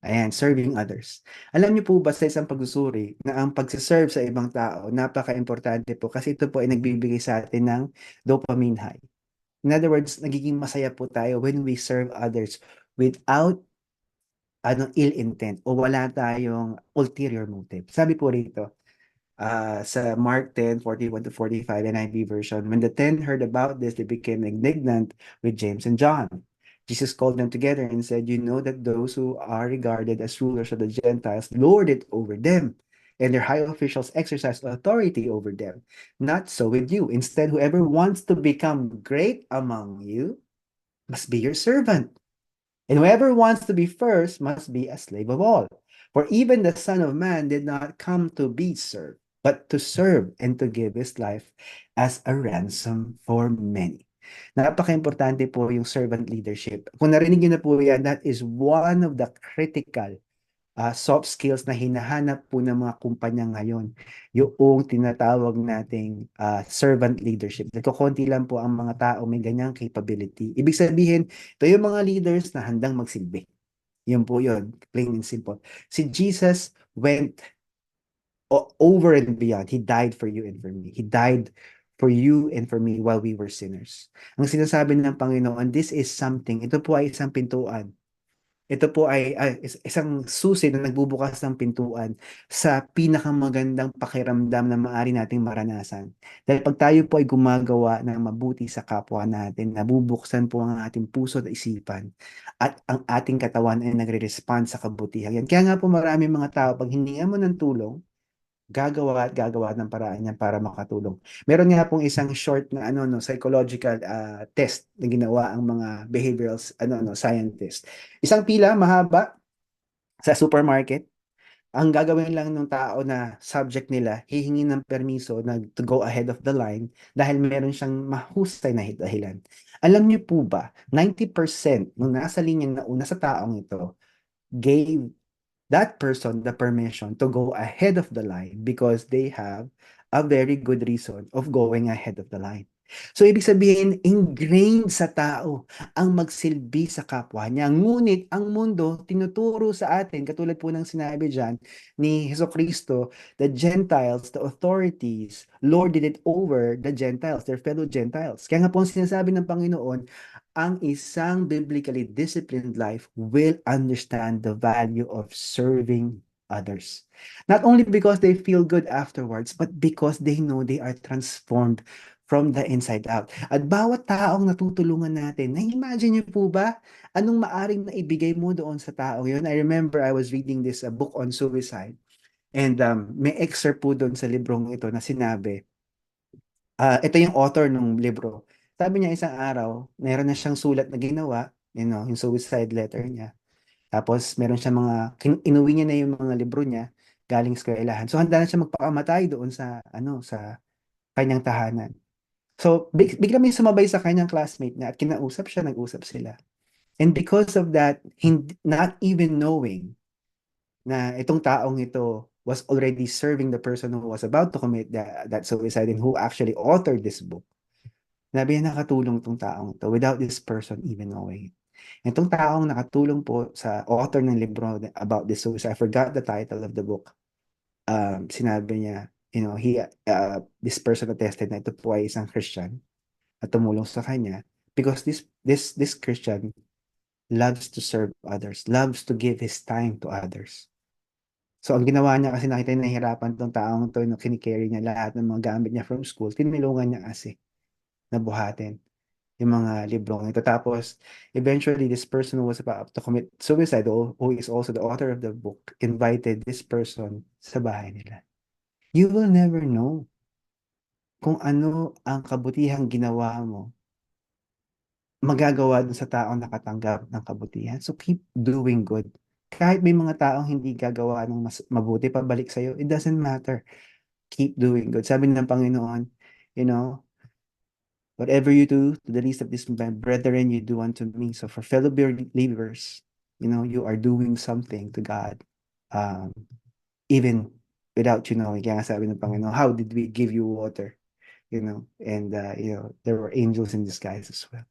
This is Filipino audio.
Ayan, serving others. Alam niyo po ba sa isang pagsusuri na ang pagse-serve sa ibang tao napakaimportante po kasi ito po ay nagbibigay sa atin ng dopamine high. In other words, nagiging masaya po tayo when we serve others without ano, ill intent o wala tayong ulterior motive. Sabi po rito, uh, sa Mark 10, 41 to 45 NIV version, when the ten heard about this, they became indignant with James and John. Jesus called them together and said, You know that those who are regarded as rulers of the Gentiles lord it over them, and their high officials exercise authority over them. Not so with you. Instead, whoever wants to become great among you must be your servant. And whoever wants to be first must be a slave of all. For even the Son of Man did not come to be served, but to serve and to give his life as a ransom for many. Napaka-importante po yung servant leadership. Kung narinig niyo na po yan, that is one of the critical uh, soft skills na hinahanap po ng mga kumpanya ngayon. Yung tinatawag nating uh, servant leadership. Nagkukunti lang po ang mga tao may ganyang capability. Ibig sabihin, ito yung mga leaders na handang magsilbi. Yun po yun, plain and simple. Si Jesus went over and beyond. He died for you and for me. He died for you and for me while we were sinners. Ang sinasabi ng Panginoon, this is something, ito po ay isang pintuan. Ito po ay, ay isang susi na nagbubukas ng pintuan sa pinakamagandang pakiramdam na maaari nating maranasan. Dahil pag tayo po ay gumagawa ng mabuti sa kapwa natin, nabubuksan po ang ating puso at isipan at ang ating katawan ay nagre-respond sa kabutihan. Kaya nga po marami mga tao, pag hininga mo ng tulong, gagawa at gagawa ng paraan niya para makatulong. Meron nga pong isang short na ano no psychological uh, test na ginawa ang mga behavioral ano no scientist. Isang pila mahaba sa supermarket. Ang gagawin lang ng tao na subject nila, hihingi ng permiso na to go ahead of the line dahil meron siyang mahusay na dahilan. Alam niyo po ba, 90% nung nasa linya na una sa taong ito gave that person the permission to go ahead of the line because they have a very good reason of going ahead of the line. So, ibig sabihin, ingrained sa tao ang magsilbi sa kapwa niya. Ngunit, ang mundo, tinuturo sa atin, katulad po ng sinabi dyan ni Heso Kristo, the Gentiles, the authorities, lorded it over the Gentiles, their fellow Gentiles. Kaya nga po ang sinasabi ng Panginoon, ang isang biblically disciplined life will understand the value of serving others. Not only because they feel good afterwards, but because they know they are transformed from the inside out. At bawat taong natutulungan natin, na-imagine niyo po ba anong maaring na ibigay mo doon sa tao yun? I remember I was reading this a book on suicide and um, may excerpt po doon sa librong ito na sinabi, uh, ito yung author ng libro, sabi niya isang araw, meron na siyang sulat na ginawa, you know, yung suicide letter niya. Tapos meron siya mga, inuwi niya na yung mga libro niya galing sa eskwelahan. So handa na siya magpakamatay doon sa, ano, sa kanyang tahanan. So big, bigla may sumabay sa kanyang classmate niya at kinausap siya, nag-usap sila. And because of that, hindi, not even knowing na itong taong ito was already serving the person who was about to commit that, that suicide and who actually authored this book, Sabi niya nakatulong tong taong to without this person even knowing it. Itong taong nakatulong po sa author ng libro about this suicide, I forgot the title of the book. Um, sinabi niya, you know, he, uh, this person attested na ito po ay isang Christian at tumulong sa kanya because this, this, this Christian loves to serve others, loves to give his time to others. So, ang ginawa niya kasi nakita niya nahihirapan tong taong to, no, kinikerry niya lahat ng mga gamit niya from school, tinulungan niya kasi na buhatin yung mga librong ito. Tapos, eventually, this person who was about to commit suicide, who is also the author of the book, invited this person sa bahay nila. You will never know kung ano ang kabutihang ginawa mo magagawa dun sa taong nakatanggap ng kabutihan. So keep doing good. Kahit may mga taong hindi gagawa ng mas mabuti pabalik sa'yo, it doesn't matter. Keep doing good. Sabi ng Panginoon, you know, Whatever you do to the least of these my brethren, you do unto me. So for fellow believers, you know, you are doing something to God. Um, even without you knowing. Kaya sabi ng Panginoon, how did we give you water? You know, and uh, you know, there were angels in disguise as well.